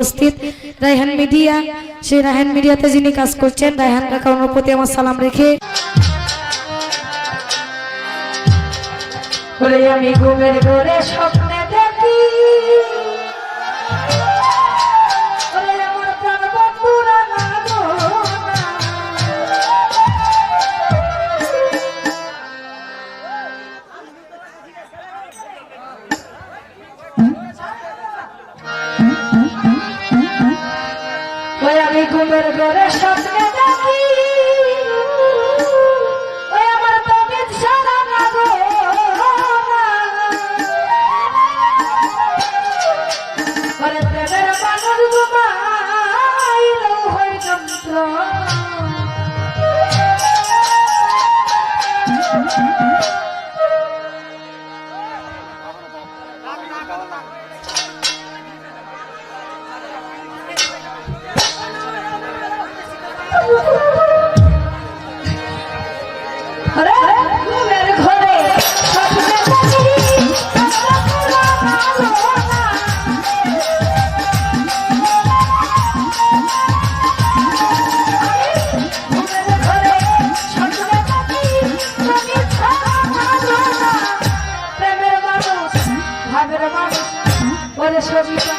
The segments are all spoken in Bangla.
উপস্থিত। রায়হান মিডিয়া, সেই রায়হান মিডিয়াতে যিনি কাজ করছেন, রায়হান কাকার প্রতি আমার সালাম রেখে আমি ঘুমের ঘরে স্বপ্নে ঘুমের ওরে ঘুমের ঘরে স্বপ্নে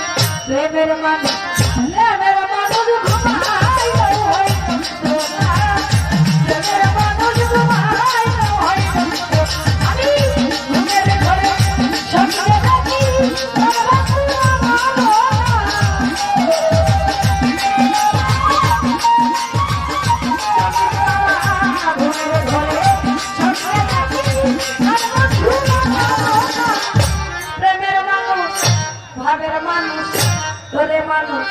মানুষ তোরে মানুষ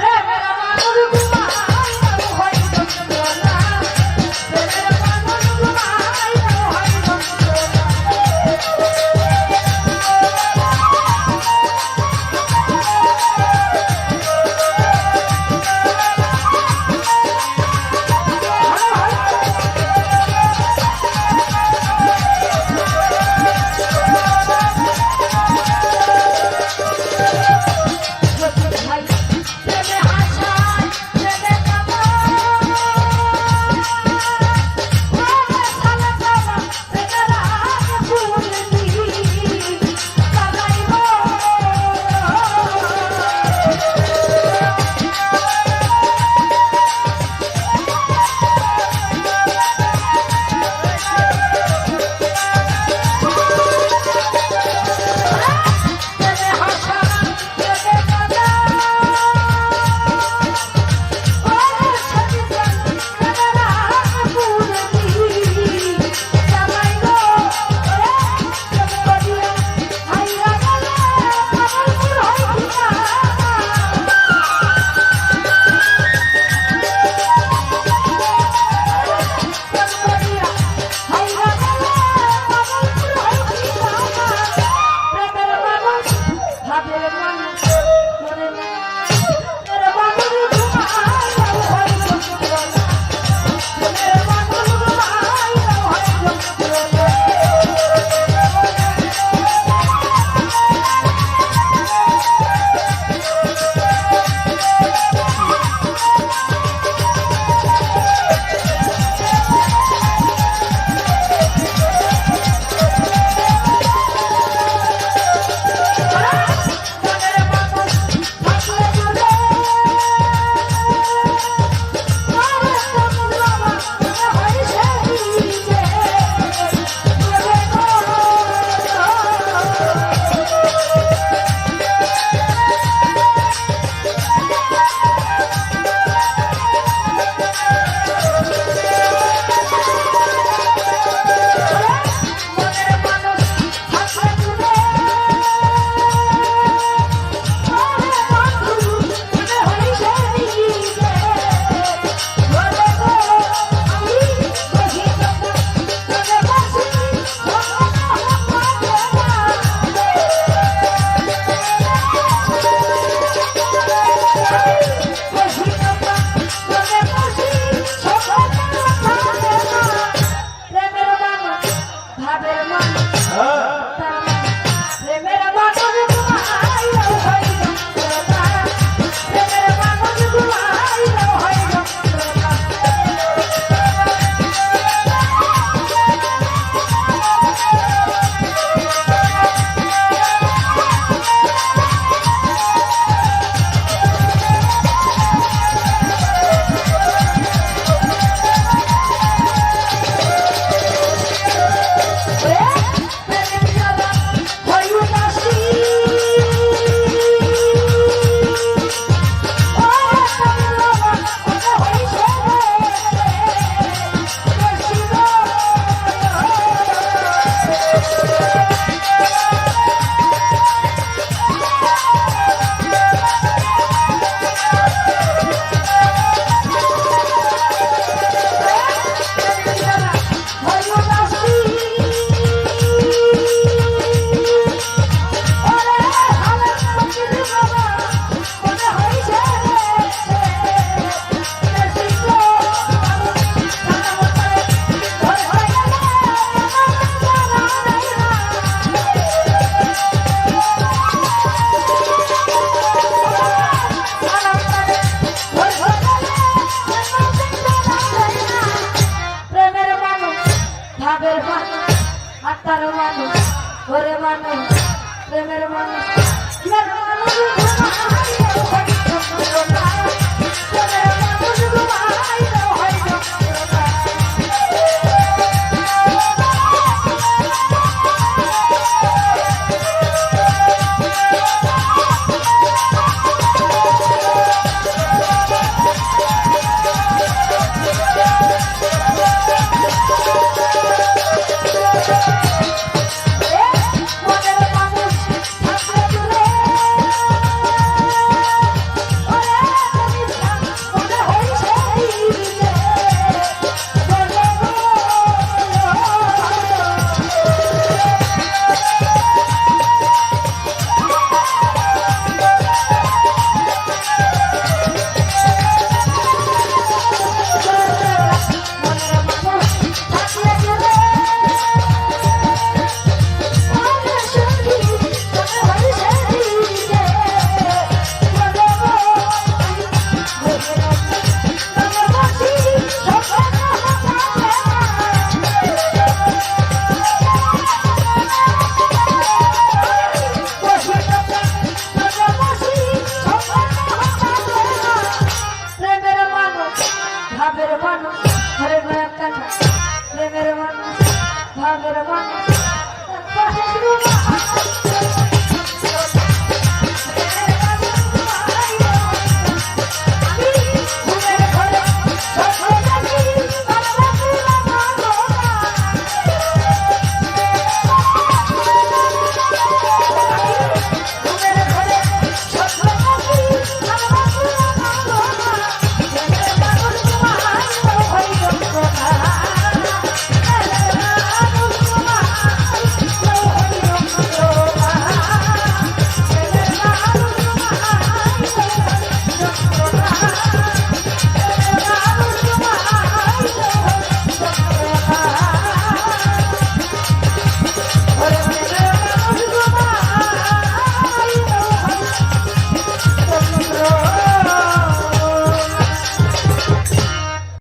রে মানুষ রাস্তার মানুষ ঘরে মানুষ প্রেমের মানুষ।